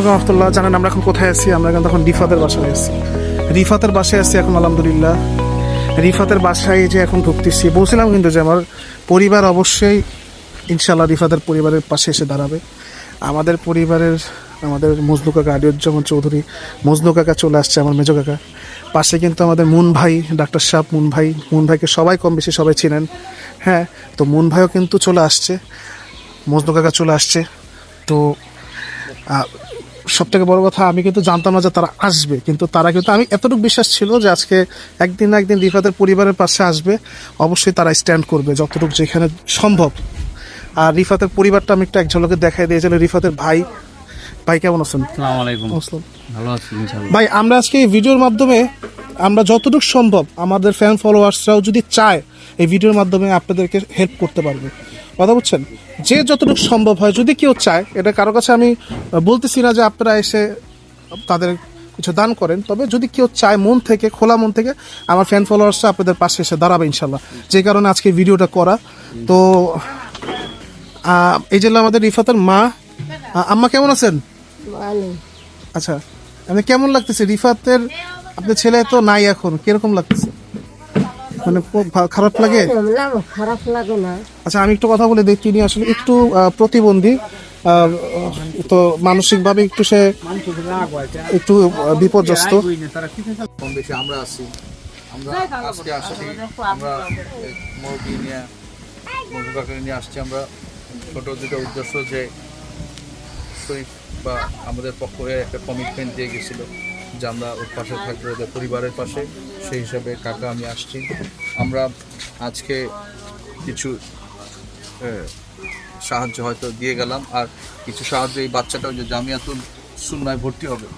রহমতুল্লাহ জানেন আমরা এখন কোথায় আছি? আমরা এখন রিফাতের বাসায় আছি। রিফাতের বাসায় আছি এখন, আলহামদুলিল্লাহ। রিফাতের বাসায় যে এখন ঢুকতেছি, বলছিলাম কিন্তু যে আমার পরিবার অবশ্যই ইনশাল্লাহ রিফাতের পরিবারের পাশে এসে দাঁড়াবে। আমাদের পরিবারের, আমাদের মজনু কাকা, আলিউজ্জামান চৌধুরী, মজনু কাকা চলে আসছে, আমার মেজো কাকা। পাশে কিন্তু আমাদের মুন ভাই, ডাক্তার সাহেব মুন ভাই। মুন ভাইকে সবাই কম বেশি সবাই চিনেন। হ্যাঁ তো মুন ভাইও কিন্তু চলে আসছে, মজনু কাকা চলে আসছে। তো সব থেকে বড় কথা, আমি কিন্তু জানতাম না যে তারা আসবে, কিন্তু তারা কিন্তু, আমি এতটুকু বিশ্বাস ছিল যে আজকে একদিন না একদিন রিফাতের পরিবারের পাশে আসবে, অবশ্যই তারা স্ট্যান্ড করবে যতটুকু যেখানে সম্ভব। আর রিফাতের পরিবারটা আমি একটু এক ঝলকে দেখাই দিয়েছিল রিফাতের ভাই ভাই কেমন আছেন। ভালো আছি ভাই আমরা আজকে এই ভিডিওর মাধ্যমে আমরা যতটুকু সম্ভব আমাদের ফ্যান ফলোয়ার্সরাও যদি চায় এই ভিডিওর মাধ্যমে আপনাদেরকে হেল্প করতে পারবে। কথা বুঝছেন যে যতটুকু সম্ভব হয় যদি কেউ চায় এটা কারও কাছে আমি বলতেছি না যে আপনারা এসে তাদের কিছু দান করেন তবে যদি কেউ চায় মন থেকে খোলা মন থেকে আমার ফ্যান ফলোয়ার্সরা আপনাদের পাশে এসে দাঁড়াবে ইনশাল্লাহ যে কারণে আজকে ভিডিওটা করা। তো এই যে হলো আমাদের রিফাতের মা আম্মা কেমন আছেন? আচ্ছা মানে কেমন লাগতেছে? রিফাতের আপনার ছেলে তো নাই এখন কীরকম লাগতেছে? মানে খুব খারাপ লাগে? খারাপ লাগে না। আচ্ছা আমি একটু কথা বলে দিই তিনি আসলে একটু প্রতিবন্ধী। তো মানসিকভাবে একটু সে একটু বিপর্যস্ত। কম বেশি আমরা আছি আমরা আজকে আসছি আমরা মুরগি নিয়ে মুরগি নিয়ে আসছি আমরা ছোট দুটো উদ্দেশ্য যে শরীফ বা আমাদের পক্ষ হয়ে একটা কমিটমেন্ট দিয়ে গেছিল যে আমরা ওর পাশে থাকব, ওদের পরিবারের পাশে। সেই হিসাবে কাকা, আমি আসছি। আমরা আজকে কিছু সাহায্য হয়তো দিয়ে গেলাম। আর কিছু সাহায্য এই বাচ্চাটাও যে জামিয়াতুল সুন্নায় ভর্তি হবে।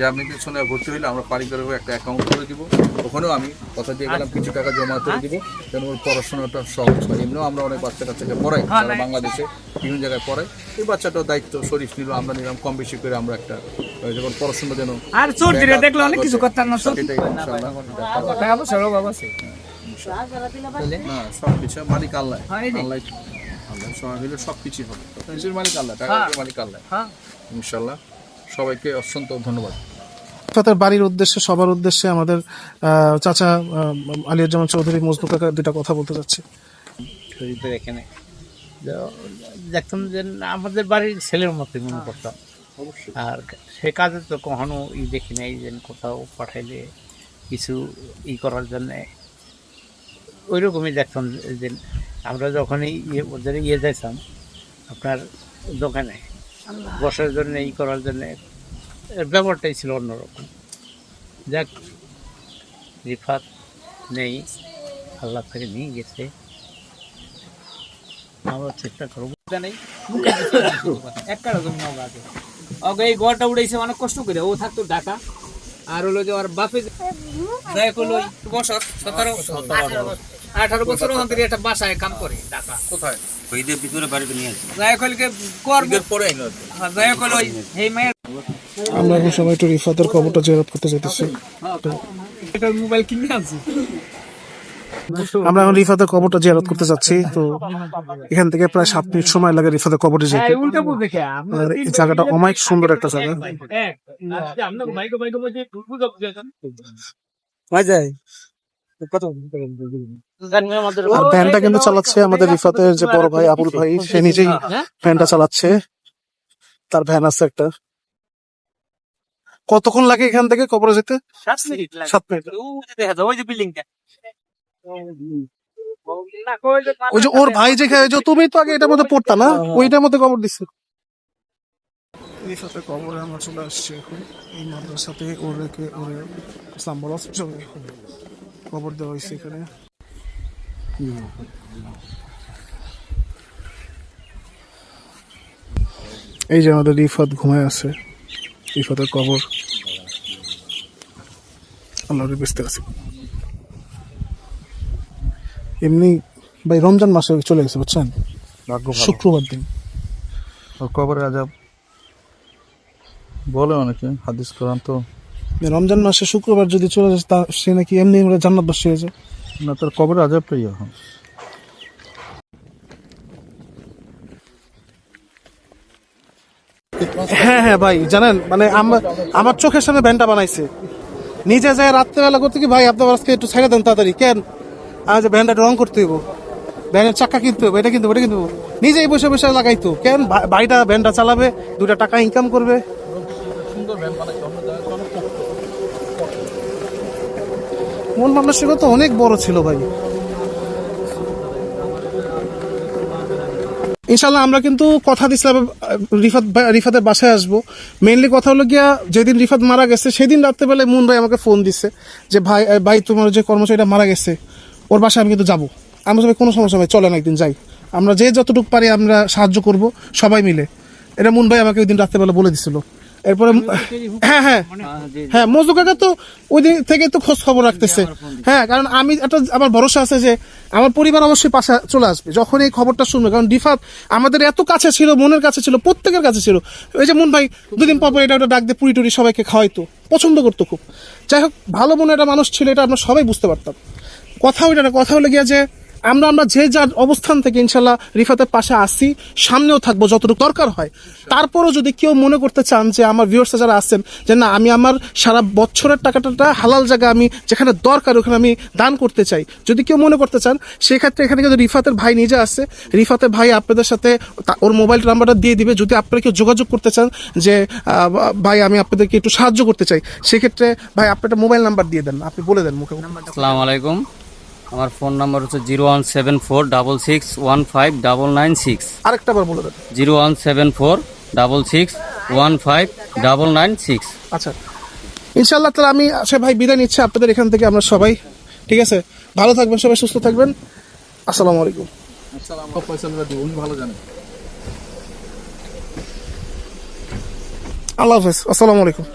জামিয়াতুল সুন্নায় ভর্তি হলে আমরা পারিবারিকভাবে একটা অ্যাকাউন্ট করে দিব। ওখানেও আমি কথা দিয়ে গেলাম কিছু টাকা জমা করে দিব যেন ওর পড়াশোনাটা সহজ হয়। এমনিও আমরা অনেক বাচ্চা কাচ্চাকে পড়াই সারা বাংলাদেশে বিভিন্ন জায়গায় পড়াই। এই বাচ্চাটার দায়িত্ব শরীফ নিল আমরা নিলাম কম বেশি করে আমরা একটা যখন পড়াশোনা যেন আর দেখল অনেক কিছু করতাম না সব কিছু মালিক আল্লাহ। হ্যাঁ, যে। আল্লাহ আল্লাহ সবাই মিলে সব কিছুই হবে নিজের মালিক আল্লাহ টাকা মালিক আল্লাহ। হ্যাঁ। ইনশাল্লাহ। সবাইকে অসংখ্য ধন্যবাদ। রিফাতের বাড়ির উদ্দেশ্যে সবার উদ্দেশ্যে আমাদের চাচা আলিয়াজ্জামান চৌধুরী মজনু কাকা দুটা কথা বলতে চাচ্ছি। শরীফের এখানে। দেখতাম যে আমাদের বাড়ির ছেলের মতোই মনে করতাম। আর সে কাজে তো কখনো ই দেখি নাই যে কোথাও পাঠাইলে কিছু ই করার জন্য। ওই রকমই দেখতাম যে আমরা যখনই ইয়ে ওদের ইয়ে যাইতাম আপনার দোকানে বসার জন্য ই করার জন্য এর ব্যাপারটাই ছিল অন্যরকম। যাক রিফাত নেই আল্লাহ থেকে নিয়ে গেছে। আমরা চেষ্টা করব। নেই। এক কারও জমি নৌকা আছে। ওকে এই উড়াইছে অনেক কষ্ট করে। ও থাকতো ঢাকা। আর হলো যে ওর বাপে দয়া করল বছর সতেরো আঠারো বছর ওখান থেকে একটা বাসায় কাম করে ঢাকা। কোথায়? ঈদের ভিতরে বাড়িতে নিয়ে আসি। দয়া করলে করবে পরে। হ্যাঁ, দয়া করল ওই এই মেয়ের আমরা এখন সবাই একটু রিফাতের খবরটা জেরাত করতে একটা মোবাইল কিনে আনছি আমরা এখন রিফাতের কবরটা জিয়ারত করতে যাচ্ছি তো এখান থেকে প্রায় সাত মিনিট সময় লাগে রিফাতের কবরটি যেতে আর এই জায়গাটা অনেক সুন্দর একটা জায়গা ভ্যানটা কিন্তু চালাচ্ছে আমাদের রিফাতের যে বড় ভাই আবুল ভাই সে নিজেই ভ্যানটা চালাচ্ছে তার ভ্যান আছে একটা কতক্ষণ লাগে এখান থেকে কবরে যেতে? সাত মিনিট সাত মিনিট। দেখা যায় ওই যে বিল্ডিংটা। না ওই যে ওর ভাই যে তুমি তো আগে এটার মধ্যে পড়তা না? ওইটার মধ্যে কবর দিচ্ছে রিফাতের কবরে আমরা চলে আসছি এখন। এই মাদ্রাসাতে ওরেকে ওরে ইসলাম বড় চলে কবর দেওয়া হয়েছে এখানে। এই যে আমাদের রিফাত ঘুমায় আছে। রিফাতের কবর। আল্লাহর বেসতে আছে। এমনি ভাই রমজান মাসে চলে গেছে বুঝছেন? শুক্রবার দিন। কবরে আজাব বলে অনেকে হাদিস কোরআন তো। রমজান মাসে শুক্রবার যদি চলে যায় তা সে নাকি এমনি আমরা জান্নাতবাসী হয়ে যায়। না তার কবরে আজাবটাই এখন হ্যাঁ। হ্যাঁ ভাই জানেন মানে আমার আমার চোখের সামনে ভ্যানটা বানাইছে। নিজে যায় রাত্রেবেলা করতে কি, ভাই আপনার আজকে একটু ছেড়ে দেন তাড়াতাড়ি। কেন? যে ভ্যানটা রং করতে হইব, ভ্যানের চাকা কিনতে হবে এটা কিন্তু ওটা কিন্তু নিজেই বসে বসে লাগাইতো। কেন? বাড়িটা, ভ্যানটা চালাবে দুটা টাকা ইনকাম করবে। মন মানসিকতা অনেক বড় ছিল ভাই। ইনশাল্লাহ আমরা কিন্তু কথা দিছিলাম রিফাত রিফাতের বাসায় আসব। মেনলি কথা হলো গিয়া, যেদিন রিফাত মারা গেছে, সেদিন রাত্রেবেলায় মুন ভাই আমাকে ফোন দিছে যে, ভাই ভাই, তোমার যে কর্মচারীটা মারা গেছে, ওর বাসায় আমি কিন্তু যাব। আমরা সবাই, কোনো সমস্যা ভাই চলেন একদিন, যাই। আমরা যে যতটুকু পারি আমরা সাহায্য করব, সবাই মিলে। এটা মুন ভাই আমাকে ওই দিন রাত্রেবেলা বলে দিছিল। এরপরে হ্যাঁ হ্যাঁ। হ্যাঁ মজদু কাকা তো ওই দিন থেকে তো খোঁজ খবর রাখতেছে। হ্যাঁ কারণ আমি একটা আমার ভরসা আছে যে আমার পরিবার অবশ্যই পাশে চলে আসবে। যখন এই খবরটা শুনবে কারণ ডিফাত আমাদের এত কাছে ছিল মনের কাছে ছিল প্রত্যেকের কাছে ছিল। ওই যে মন ভাই দুদিন পর পর এটা ওটা ডাক দিয়ে পুরি টুরি সবাইকে খাওয়াইতো পছন্দ করতো খুব। যাই হোক ভালো মনে একটা মানুষ ছিল এটা আমরা সবাই বুঝতে পারতাম। কথা ওইটা না কথা হলে গিয়া যে আমরা আমরা যে যার অবস্থান থেকে ইনশাল্লাহ রিফাতের পাশে আসি, সামনেও থাকব যতটুকু দরকার হয়। তারপরও যদি কেউ মনে করতে চান যে আমার ভিউয়ার্স যারা আছেন, যে না, আমি আমার সারা বছরের টাকাটা হালাল জায়গা আমি যেখানে দরকার ওখানে আমি দান করতে চাই। যদি কেউ মনে করতে চান, সেক্ষেত্রে এখানে কিন্তু রিফাতের ভাই নিজে আছে। রিফাতের ভাই আপনাদের সাথে ওর মোবাইল নাম্বারটা দিয়ে দিবে। যদি আপনারা কেউ যোগাযোগ করতে চান যে ভাই, আমি আপনাদেরকে একটু সাহায্য করতে চাই, সেক্ষেত্রে ভাই আপনি একটা মোবাইল নাম্বার দিয়ে দেন, আপনি বলে দেন মুখে। আসসালামু আলাইকুম। আমার ফোন নাম্বার হচ্ছে zero one seven four double six one five double nine six. আরেকটা বার বলে দেন। Zero one seven four double six one five double nine six. আচ্ছা। ইনশাল্লাহ তাহলে আমি সে ভাই বিদায় নিচ্ছি আপনাদের এখান থেকে আমরা সবাই। ঠিক আছে? ভালো থাকবেন সবাই সুস্থ থাকবেন। আসসালামু আলাইকুম। আসসালাম ফয়সাল রাজু উনি ভালো জানেন। আল্লাহ হাফেজ। আসসালামু আলাইকুম।